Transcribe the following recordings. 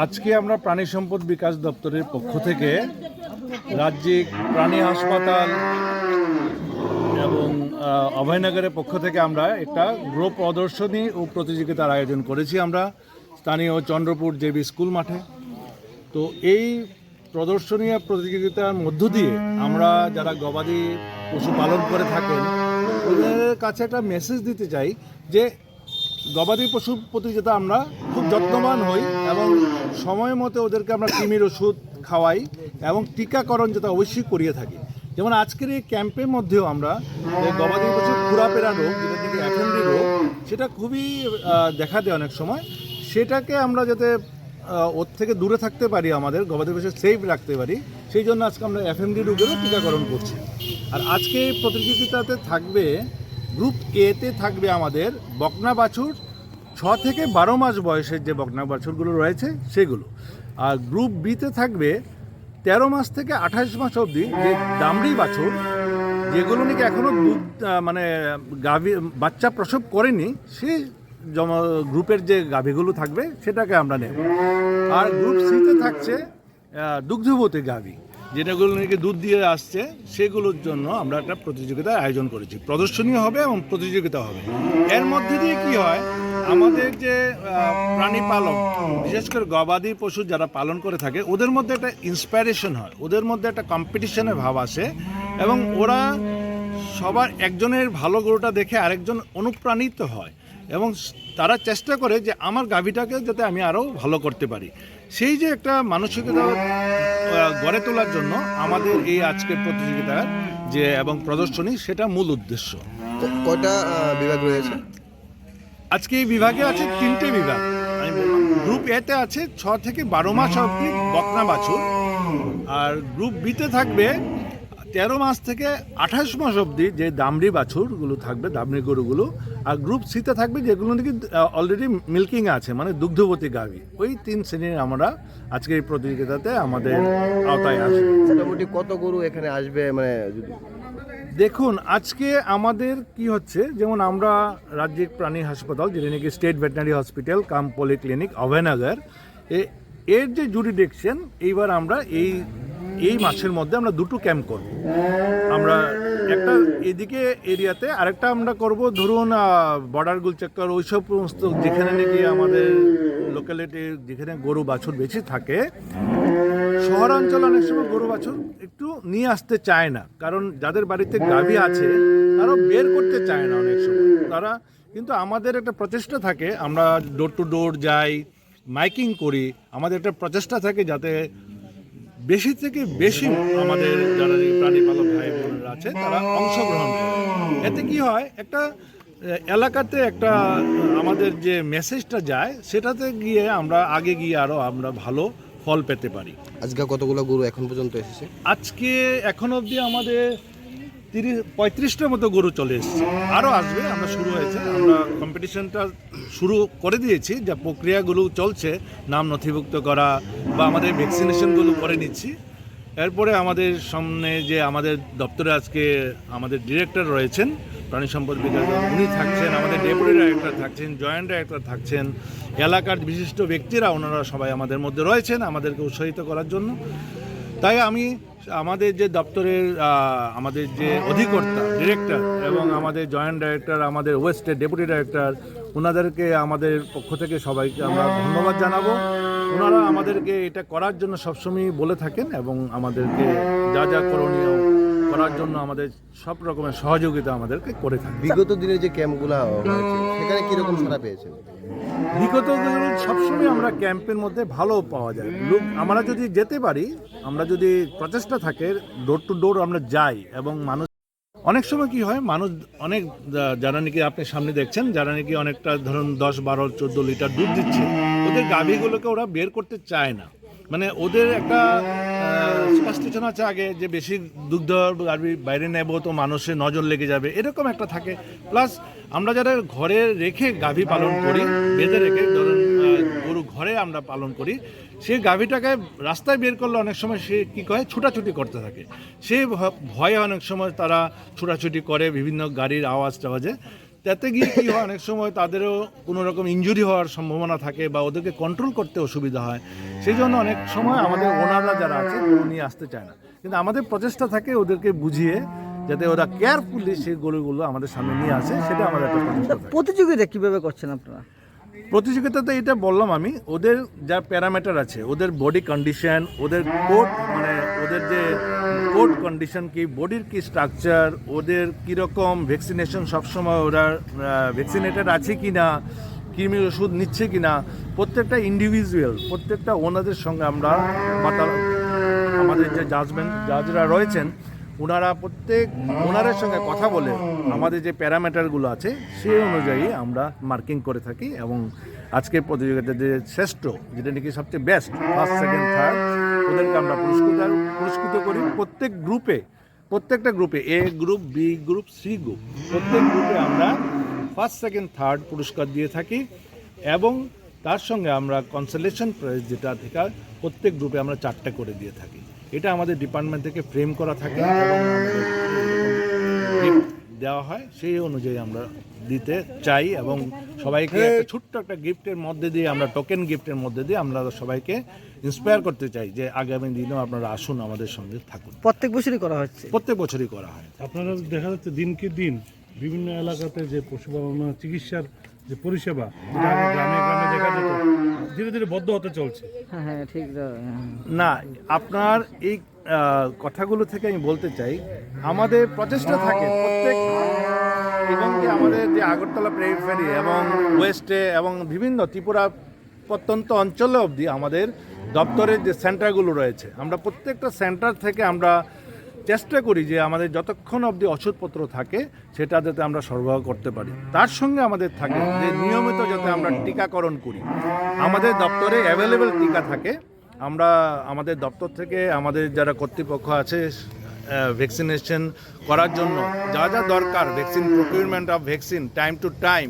আজকে আমরা প্রাণী সম্পদ বিকাশ দপ্তরের পক্ষ থেকে রাজ্যিক প্রাণী হাসপাতাল এবং অভয়নগরের পক্ষ থেকে আমরা একটা গ্রো প্রদর্শনী ও প্রতিযোগিতার আয়োজন করেছি আমরা, স্থানীয় চন্দ্রপুর জেবি স্কুল মাঠে। তো এই প্রদর্শনী প্রতিযোগিতার মধ্য দিয়ে আমরা যারা গবাদি পশু পালন করে থাকেন, ওদের কাছে একটা মেসেজ দিতে চাই যে গবাদি পশু প্রতি যাতে আমরা যত্নবান হই এবং সময় মতো ওদেরকে আমরা কৃমির ওষুধ খাওয়াই এবং টিকাকরণ যাতে অবশ্যই করিয়ে থাকি। যেমন আজকের এই ক্যাম্পের মধ্যেও আমরা গবাদি পশু খুরাপেরা রোগ, যেটা থেকে রোগ, সেটা খুবই দেখা দেয় অনেক সময়। সেটাকে আমরা যাতে ওর থেকে দূরে থাকতে পারি আমাদের, গবাদি পশু সেফ রাখতে পারি, সেই জন্য আজকে আমরা এফএমডি রোগেরও টিকাকরণ করছি। আর আজকে প্রতিযোগিতাতে থাকবে গ্রুপ এতে থাকবে আমাদের বকনা বাছুর ছ থেকে বারো মাস বয়সের যে বকনা বাছুরগুলো রয়েছে, সেগুলো। আর গ্রুপ বিতে থাকবে তেরো মাস থেকে আঠাশ মাস অবধি যে দামড়ি বাছুর, যেগুলো নাকি এখনও দুধ মানে গাভী, বাচ্চা প্রসব করেনি সেই জমা, গ্রুপের যে গাভীগুলো থাকবে, সেটাকে আমরা নেব। আর গ্রুপ সিতে থাকছে দুগ্ধবতী গাভী যেটাগুলো নাকি দুধ দিয়ে আসছে, সেগুলোর জন্য আমরা একটা প্রতিযোগিতার আয়োজন করেছি। প্রদর্শনী হবে এবং প্রতিযোগিতা হবে। এর মধ্যে দিয়ে কি হয় আমাদের যে প্রাণী পালক, বিশেষ করে গবাদি পশু যারা পালন করে থাকে, ওদের মধ্যে একটা ইন্সপায়ারেশন হয়, ওদের মধ্যে একটা কম্পিটিশনের ভাব আসে এবং ওরা সবার একজনের ভালো গরুটা দেখে আরেকজন অনুপ্রাণিত হয় এবং তারা চেষ্টা করে যে আমার গাভীটাকে যাতে আমি আরও ভালো করতে পারি। সেই যে একটা মানসিকতা গড়ে তোলার জন্য আমাদের এই আজকের প্রতিযোগিতার যে এবং প্রদর্শনী, সেটা মূল উদ্দেশ্য। কয়টা বিভাগ রয়েছে? আজকে এই বিভাগে আছে তিনটে বিভাগ। গ্রুপ এতে আছে ছ থেকে বারো মাস অবধি বকনা বাছুর, আর গ্রুপ বিতে থাকবে তেরো মাস থেকে আঠাশ মাস অবধি যে দামড়ি বাছুরগুলো থাকবে, দামড়ি গরুগুলো, আর গ্রুপ সিতে থাকবে যেগুলো নাকি অলরেডি মিল্কিং আছে মানে দুগ্ধবতী গাভী। ওই তিন শ্রেণির আমরা আজকে এই প্রতিযোগিতাতে আমাদের আওতায় আসবে। মোটামুটি কত গরু এখানে আসবে মানে দেখুন, আজকে আমাদের কি হচ্ছে? যেমন আমরা রাজ্যিক প্রাণী হাসপাতাল যেটা নাকি state veterinary hospital cum polyclinic Abhaynagar এর যে জুরিডিকশন এইবার আমরা এই এই মাসের মধ্যে আমরা দুটো ক্যাম্প করব। আমরা একটা এদিকে এরিয়াতে, আরেকটা আমরা করব, ধরুন বর্ডার গুলচক্কর, ওইসব সমস্ত, যেখানে নাকি আমাদের লোকালিটি যেখানে গরু, বাছুর বেশি থাকে শহরাঞ্চলে অনেক সময় গরু, বাছুর একটু নিয়ে আসতে চায় না। কারণ যাদের বাড়িতে গাভী আছে তারা বের করতে চায় না অনেক সময়। তারা কিন্তু আমাদের একটা প্রচেষ্টা থাকে, আমরা ডোর টু ডোর যাই, মাইকিং করি, আমাদের একটা প্রচেষ্টা থাকে যাতে বেশি থেকে বেশি আমাদের যারা এই প্রাণী পালক ভাই বোনেরা আছে, তারা অংশগ্রহণ করে। এতে কি হয়, একটা এলাকাতে একটা, আমাদের যে মেসেজটা যায়, সেটাতে গিয়ে আমরা আগে গিয়ে আরও আমরা ভালো ফল পেতে পারি। আজকে কতগুলো গরু এখন পর্যন্ত এসেছে? আজকে এখন অবধি আমাদের তিরিশ পঁয়ত্রিশটার মতো গরু চলে এসেছে। আরও আসবে আমরা শুরু হয়েছে। আমরা কম্পিটিশনটা শুরু করে দিয়েছি যা প্রক্রিয়াগুলো চলছে নাম নথিভুক্ত করা বা আমাদের ভ্যাকসিনেশনগুলো করে নিচ্ছি। এরপরে আমাদের সামনে যে আমাদের দপ্তরে আজকে আমাদের ডিরেক্টর রয়েছেন প্রাণী সম্পদ বিকাশ উনি থাকছেন, আমাদের ডেপুটি ডাইরেক্টর থাকছেন, জয়েন্ট ডাইরেক্টর থাকছেন, এলাকার বিশিষ্ট ব্যক্তিরা, ওনারা সবাই আমাদের মধ্যে রয়েছেন, আমাদেরকে উৎসাহিত করার জন্য। তাই আমি আমাদের যে দপ্তরের আমাদের যে অধিকর্তা, ডিরেক্টর এবং আমাদের জয়েন্ট ডাইরেক্টর, আমাদের ওয়েস্টের ডেপুটি ডাইরেক্টর ওনাদেরকে আমাদের পক্ষ থেকে সবাইকে আমরা ধন্যবাদ জানাব। ওনারা আমাদেরকে এটা করার জন্য সবসময় বলে থাকেন এবং আমাদেরকে যা যা করণীয় করার জন্য আমাদের সব রকমের সহযোগিতা আমাদেরকে করে থাকেন বিগত দিনের যে ক্যাম্পগুলো হয়েছে সেখানে কীরকম সারা পেয়েছেন? বিগত দিনে সবসময় আমরা ক্যাম্পের মধ্যে ভালো পাওয়া যায়। লোক আমরা যদি যেতে পারি আমরা যদি প্রচেষ্টা থাকে ডোর টু ডোর আমরা যাই এবং মানুষ অনেক সময় কি হয় মানুষ অনেক যারা নাকি আপনি সামনে দেখছেন যারা নাকি অনেকটা ধরুন দশ বারো চোদ্দ লিটার দুধ দিচ্ছে ওদের গাভীগুলোকে ওরা বের করতে চায় না। মানে ওদের একটা স্পষ্টচনা আছে আগে যে বেশি দুগ্ধ গাভী বাইরে নেব তো মানুষের নজর লেগে যাবে, এরকম একটা থাকে। প্লাস আমরা যারা ঘরে রেখে গাভী পালন করি, বেঁধে রেখে, ধরুন গরু ঘরে আমরা পালন করি, সেই গাভীটাকে রাস্তায় বের করলে অনেক সময় সে কী কয় ছুটাছুটি করতে থাকে। সে ভয়ে অনেক সময় তারা ছুটাছুটি করে বিভিন্ন গাড়ির আওয়াজ টাওয়াজে তাতে গিয়ে কি হয়? অনেক সময় তাদেরও কোনো রকম ইনজুরি হওয়ার সম্ভাবনা থাকে বা ওদেরকে কন্ট্রোল করতে অসুবিধা হয়। সেই জন্য অনেক সময় আমাদের ওনাররা যারা আছে নিয়ে আসতে চায় না। কিন্তু আমাদের প্রচেষ্টা থাকে ওদেরকে বুঝিয়ে যাতে ওরা কেয়ারফুলি সেই গরুগুলো আমাদের সামনে নিয়ে আসে সেটা আমাদের একটা প্রচেষ্টা থাকে। প্রতিযোগিতা কীভাবে করছেন আপনারা? প্রতিযোগিতাতে এটা বললাম আমি ওদের যা প্যারামিটার আছে ওদের বডি কন্ডিশন ওদের কোড মানে ওদের যে কোড কন্ডিশন কি, বডির কি স্ট্রাকচার ওদের কীরকম ভ্যাকসিনেশন সবসময় ওরা ভ্যাকসিনেটেড আছে কি না কৃমির ওষুধ নিচ্ছে কি না প্রত্যেকটা ইন্ডিভিজুয়াল প্রত্যেকটা ওনাদের সঙ্গে আমরা আমাদের যে জাজমেন্ট জাজরা রয়েছেন, ওনারা প্রত্যেক ওনারের সঙ্গে কথা বলে আমাদের যে প্যারামিটারগুলো আছে, সেই অনুযায়ী আমরা মার্কিং করে থাকি এবং আজকের প্রতিযোগিতাতে যে শ্রেষ্ঠ, যেটা নাকি সবচেয়ে বেস্ট ফার্স্ট সেকেন্ড থার্ড ওদেরকে আমরা পুরস্কৃত পুরস্কৃত করি প্রত্যেক গ্রুপে প্রত্যেকটা গ্রুপে A group B group C group প্রত্যেক গ্রুপে আমরা ফার্স্ট সেকেন্ড থার্ড পুরস্কার দিয়ে থাকি এবং তার সঙ্গে আমরা কনসোলেশন প্রাইজ যেটা থেকে প্রত্যেক গ্রুপে আমরা চারটে করে দিয়ে থাকি। এটা আমাদের ডিপার্টমেন্ট থেকে ফ্রেম করা থাকে এবং দেওয়া হয় সেই অনুযায়ী আমরা দিতে চাই এবং সবাইকে একটা ছোট্ট একটা গিফটের মধ্যে দিয়ে আমরা টোকেন গিফটের মধ্যে দিয়ে আমরা সবাইকে ইন্সপায়ার করতে চাই যে আগামী দিনেও আপনারা আসুন আমাদের সঙ্গে থাকুন। প্রত্যেক বছরই করা হচ্ছে? প্রত্যেক বছরই করা হয়। আপনারা দেখা যাচ্ছে দিনকে দিন বিভিন্ন এলাকাতে যে পশুপালন চিকিৎসার যে পরিষেবা গ্রামে গ্রামে দেখা যেত ধীরে ধীরে বদ্ধ হতে চলছে। হ্যাঁ হ্যাঁ ঠিক হ্যাঁ। না আপনার এই কথাগুলো থেকে আমি বলতে চাই আমাদের প্রচেষ্টা থাকে প্রত্যেক এবং যে আমাদের যে আগরতলা প্রেফারি এবং ওয়েস্টে এবং বিভিন্ন ত্রিপুরা প্রত্যন্ত অঞ্চলে অবধি আমাদের দপ্তরের যে সেন্টারগুলো রয়েছে, আমরা প্রত্যেকটা সেন্টার থেকে আমরা চেষ্টা করি যে আমাদের যতক্ষণ অবধি ওষুধপত্র থাকে, সেটা যাতে আমরা সরবরাহ করতে পারি। তার সঙ্গে আমাদের থাকে যে নিয়মিত যাতে আমরা টিকাকরণ করি। আমাদের দপ্তরে অ্যাভেলেবেল টিকা থাকে। আমরা আমাদের দপ্তর থেকে আমাদের যারা কর্তৃপক্ষ আছে ভ্যাকসিনেশন করার জন্য যা যা দরকার vaccine procurement of vaccine time to time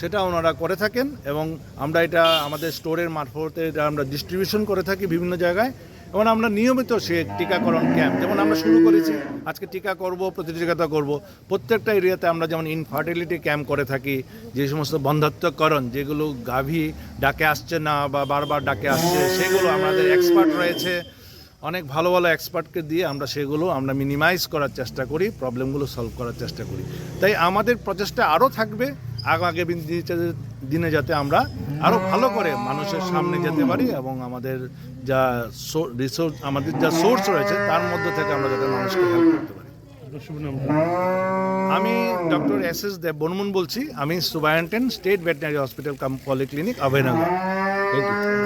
সেটা ওনারা করে থাকেন এবং আমরা এটা আমাদের স্টোরের মারফতে এটা আমরা ডিস্ট্রিবিউশন করে থাকি বিভিন্ন জায়গায়। এবং আমরা নিয়মিত সে টিকাকরণ ক্যাম্প যেমন আমরা শুরু করেছি, আজকে টিকা করব, প্রতিযোগিতা করব। প্রত্যেকটা এরিয়াতে আমরা যেমন ইনফার্টিলিটি ক্যাম্প করে থাকি, যে সমস্ত বন্ধাত্মকরণ, যেগুলো গাভী ডাকে আসছে না বা বারবার ডাকে আসছে, সেগুলো আমাদের এক্সপার্ট রয়েছে। অনেক ভালো ভালো এক্সপার্টকে দিয়ে আমরা সেগুলো আমরা মিনিমাইজ করার চেষ্টা করি প্রবলেমগুলো সলভ করার চেষ্টা করি। তাই আমাদের প্রচেষ্টা আরও থাকবে। আগামী দিন- যাতে আমরা আরও ভালো করে মানুষের সামনে যেতে পারি এবং আমাদের যা রিসোর্স আমাদের যা সোর্স রয়েছে, তার মধ্যে থেকে আমরা যাতে মানুষকে হেল্প করতে পারি। আমি doctor S S Deb Barman বলছি। আমি superintendent state veterinary hospital cum polyclinic, Abhaynagar. Thank you